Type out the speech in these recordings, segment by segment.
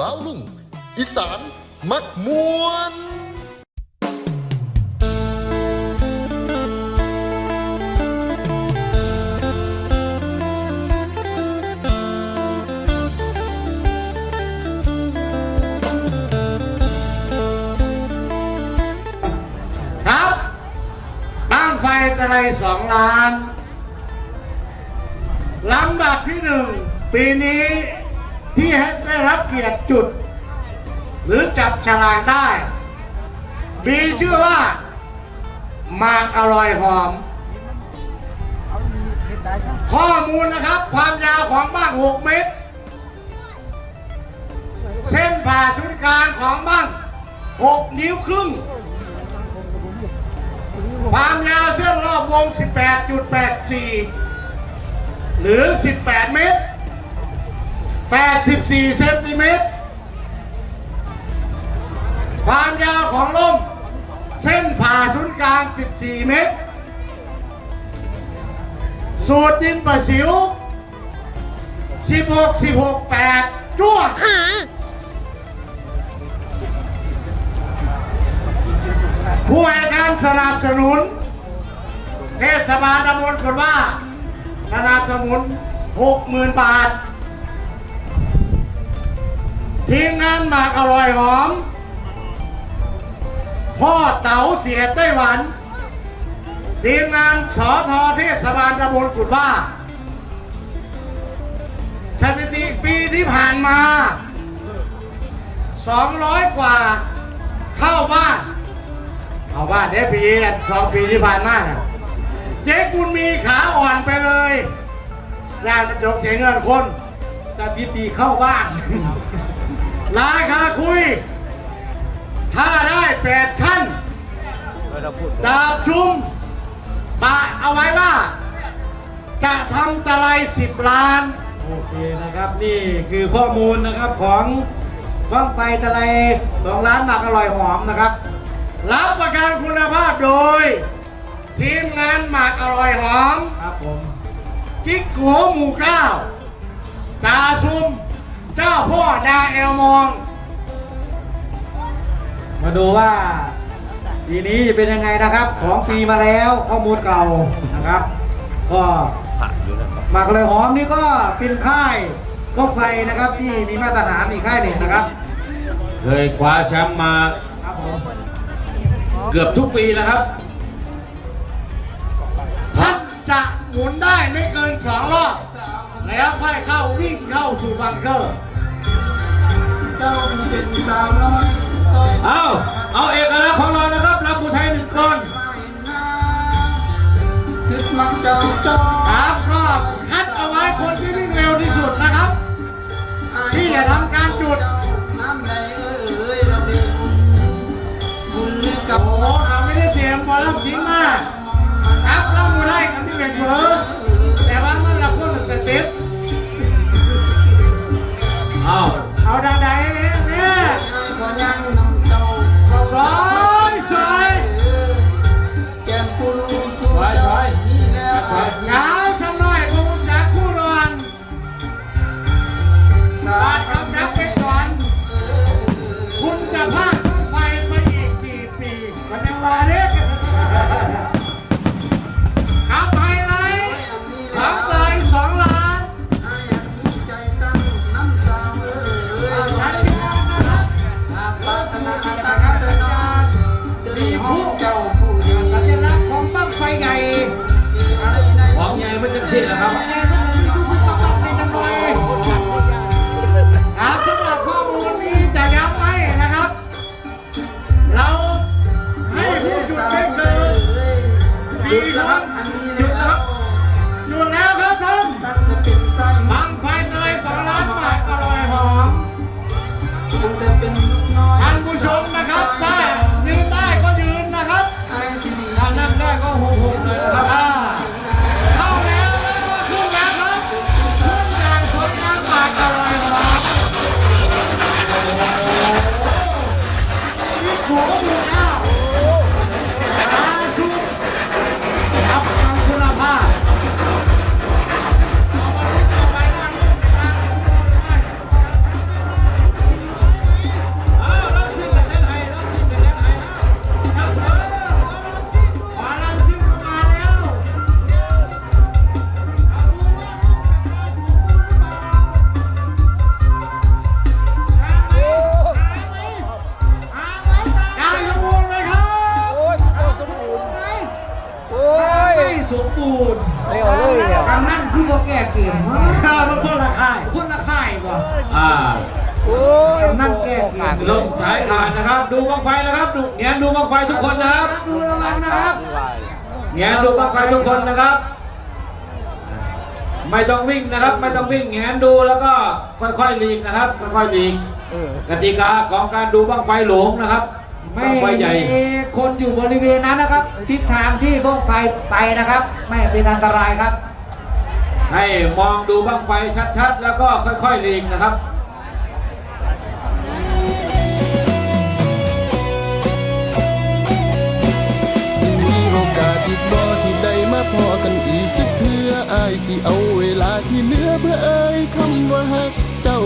บ้าวลุง อีสาน มักมวน ครับบ้างไฟตะไลสองล้านลำดับที่หนึ่งปีนี้ ที่ให้ได้รับเกียรติจุด หรือจับฉลากได้ มีชื่อว่าหมากอร่อยหอม ข้อมูลนะครับ ความยาวของบ้าง 6 เมตร เส้นผ่าศูนย์กลางของบ้าง 6 นิ้วครึ่ง ความยาวเส้นรอบวง 18.84 หรือ 18 เมตร 84เซนติเมตร ความยาวของล่ม เส้นผ่าศูนย์กลาง 14 เมตร สูตรดินประสิว 16 16 8จ้วงผู้ให้การสนับสนุน เทศบาลตำบลคนว่าสนับสนุน 60,000 บาท ทีมงานหมากอร่อยหอม พ่อเต๋าเสียไต้หวัน ทีมงานสอทอเทศบาลตำบลกุดว่า สถิติปีที่ผ่านมา 200 กว่าเข้าบ้านเอาบ้านเด้ปีสองปีที่ผ่านมาน่เจ๊กุลมีขาอ่อนไปเลยย่านมันจกเสียเงินคนสถิติเข้าบ้าน 8ขั้นดาบชุมปาเอาไว้ว่า จะทำตะไลสิบล้าน โอเคนะครับนี่คือข้อมูลนะครับของฟองไฟตะไลสองล้านหมักอร่อยหอมนะครับ รับประกันคุณภาพโดย ทีมงานหมักอร่อยหอม ครับผมกิ๊กโขหมูเก้าตาซุม เจ้าพ่อดาเอลมอง มาดูว่าปีนี้จะเป็นยังไงนะครับสองปีมาแล้วข้อมูลเก่านะครับ ก็หมักอร่อยหอมนี่ก็เป็นค่ายพวกไฟนะครับที่มีมาตรฐานอีกค่ายหนึ่งนะครับ เคยคว้าแชมป์มาครับผมเกือบทุกปีแล้วครับท่านจะหมุนได้ไม่เกินสองรอบแล้วค่อยเข้าวิ่งเข้าสู่บังเกอร์เเอาเอาเอกลักษณ์ของเรานะครับรับผู้ไทยหนึ่งคนครับคัดเอาไว้คนที่วิ่งเร็วที่สุดนะครับ ที่จะทำการจุดโอ้โหเขาไม่ได้เตรียมบอลลัมทิ้งมาครับเรามูได้กันที่เป็นเบอร์ อยถอยถอยยาวสักหน่อยคงจะคู่ดอนบาดคำนักไปก่อน คุณจะพลาดไฟมาอีกกี่ปีมันยังวา คนละค่ายก่อนอ่านั่งแก้เกมลมสายขาดนะครับ ดูบังไฟนะครับ ดูแงดูบังไฟทุกคนนะครับ ดูระวังนะครับแงดูบังไฟทุกคนนะครับ ไม่ต้องวิ่งนะครับ ไม่ต้องวิ่งแงดูแล้วก็ค่อยๆลีกนะครับ ค่อยๆลีกกติกาของการดูบังไฟหลงนะครับไม่ใมีคนอยู่บริเวณนั้นนะครับ ทิศทางที่บ้งไฟไปนะครับ ไม่เป็นอันตรายครับ ให้มองดูบังไฟชัดๆ แล้วก็ค่อยๆลีกนะครับสิมีโอกาสอีกบ่ที่ได้มาพอกันอีกจะเพื่ออายสิเอาเวลาที่เหลือเพื่อเอ่ยคำว่าฮักเจ้า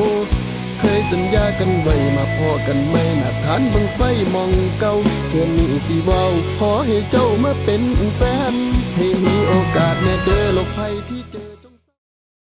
เคยสัญญากันไว้มาพอกันไหมหน้าฐานบังไฟมองเก่าเพื่อนนี้สิเว้าขอให้เจ้ามาเป็นแฟน ให้มีโอกาสแน่เด้อโลกภัยที่เจอ